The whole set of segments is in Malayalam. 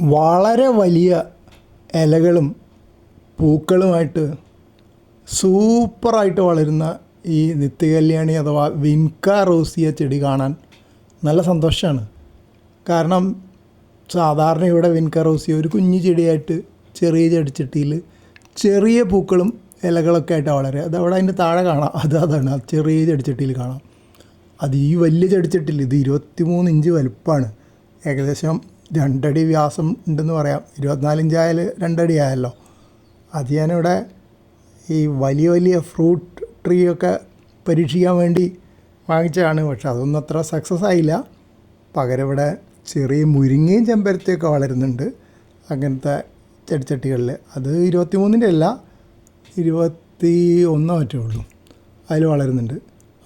വളരെ വലിയ ഇലകളും പൂക്കളുമായിട്ട് സൂപ്പറായിട്ട് വളരുന്ന ഈ നിത്യകല്യാണി അഥവാ വിൻക റോസിയ ചെടി കാണാൻ നല്ല സന്തോഷമാണ്. കാരണം സാധാരണ ഇവിടെ വിൻക റോസിയ ഒരു കുഞ്ഞു ചെടിയായിട്ട് ചെറിയ ചെടിച്ചട്ടിയിൽ ചെറിയ പൂക്കളും ഇലകളൊക്കെ ആയിട്ട് അത് അതവിടെ അതിന്റെ താഴെ കാണാം. അത് അതാണ്. ചെറിയ ചെടിച്ചട്ടിയിൽ കാണാം. അത് ഈ വലിയ ചെടിച്ചട്ടിയിൽ ഇത് ഇരുപത്തി മൂന്ന് ഇഞ്ച് വലുപ്പമാണ്. ഏകദേശം രണ്ടടി വ്യാസം ഉണ്ടെന്ന് പറയാം. ഇരുപത്തിനാലിഞ്ചായാൽ രണ്ടടി ആയല്ലോ അത് ഞാനിവിടെ ഈ വലിയ വലിയ ഫ്രൂട്ട് ട്രീ ഒക്കെ പരീക്ഷിക്കാൻ വേണ്ടി വാങ്ങിച്ചതാണ്. പക്ഷെ അതൊന്നും അത്ര സക്സസ് ആയില്ല. പകരം ഇവിടെ ചെറിയ മുരിങ്ങയും ചെമ്പരത്തിയൊക്കെ വളരുന്നുണ്ട് അങ്ങനത്തെ ചെടിച്ചട്ടികളിൽ അത് ഇരുപത്തി മൂന്നിന്റെ അല്ല ഇരുപത്തി ഒന്നോ മറ്റേ ഉള്ളൂ അതിൽ വളരുന്നുണ്ട്.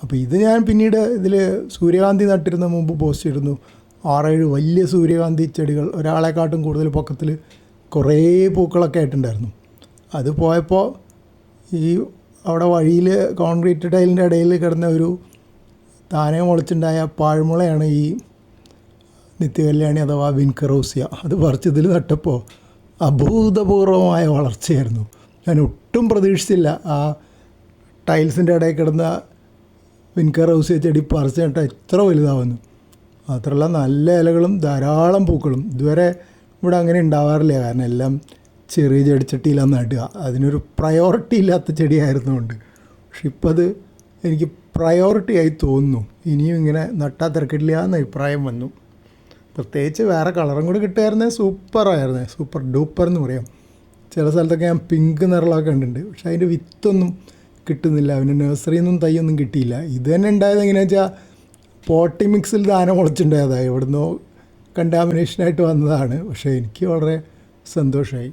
അപ്പോൾ ഇത് ഞാൻ പിന്നീട് ഇതിൽ സൂര്യകാന്തി നട്ടിരുന്ന മുമ്പ് പോസ്റ്റ് ചെയ്തിരുന്നു ആറേഴ് വലിയ സൂര്യകാന്തി ചെടികൾ ഒരാളെക്കാട്ടും കൂടുതൽ പൊക്കത്തിൽ കുറേ പൂക്കളൊക്കെ ആയിട്ടുണ്ടായിരുന്നു. അത് പോയപ്പോൾ ഈ അവിടെ വഴിയിൽ കോൺക്രീറ്റ് ടൈലിന്റെ ഇടയിൽ കിടന്ന ഒരു താനെ മുളച്ചുണ്ടായ പാഴ്മുളയാണ് ഈ നിത്യകല്യാണി അഥവാ വിൻകറോസിയ. അത് പറിച്ചതിൽ നട്ടപ്പോൾ അഭൂതപൂർവമായ വളർച്ചയായിരുന്നു. ഞാൻ ഒട്ടും പ്രതീക്ഷിച്ചില്ല ആ ടൈൽസിന്റെ ഇടയിൽ കിടന്ന വിൻകറോസിയ ചെടി പറിച്ചു നട്ടാൽ ഇത്ര വലുതാവുന്നു മാത്രമല്ല നല്ല ഇലകളും ധാരാളം പൂക്കളും. ഇതുവരെ ഇവിടെ അങ്ങനെ ഉണ്ടാവാറില്ല. കാരണം എല്ലാം ചെറിയ ചെടിച്ചട്ടിയിലാണ് നടുക. അതിനൊരു പ്രയോറിറ്റി ഇല്ലാത്ത ചെടിയായിരുന്നുകൊണ്ട് പക്ഷെ ഇപ്പം അത് എനിക്ക് പ്രയോറിറ്റി ആയി തോന്നുന്നു. ഇനിയും ഇങ്ങനെ നട്ടാൽ തിരക്കില്ല എന്ന അഭിപ്രായം വന്നു. പ്രത്യേകിച്ച് വേറെ കളറും കൂടി കിട്ടുമായിരുന്നേ സൂപ്പറായിരുന്നേ സൂപ്പർ ഡൂപ്പർ എന്ന് പറയാം. ചില സ്ഥലത്തൊക്കെ ഞാൻ പിങ്ക് നിറളൊക്കെ കണ്ടിട്ടുണ്ട്. പക്ഷെ അതിന്റെ വിത്തൊന്നും കിട്ടുന്നില്ല. അവന്റെ നഴ്സറിയിൽ നിന്നും തൈയൊന്നും കിട്ടിയില്ല. ഇത് തന്നെ ഉണ്ടായത് എങ്ങനെയാണെന്ന് വെച്ചാൽ പോട്ടി മിക്സിൽ ദാനം മുളച്ചിട്ടുണ്ടായതാണ് എവിടുന്നോ കണ്ടാമിനേഷനായിട്ട് വന്നതാണ്. പക്ഷേ എനിക്ക് വളരെ സന്തോഷമായി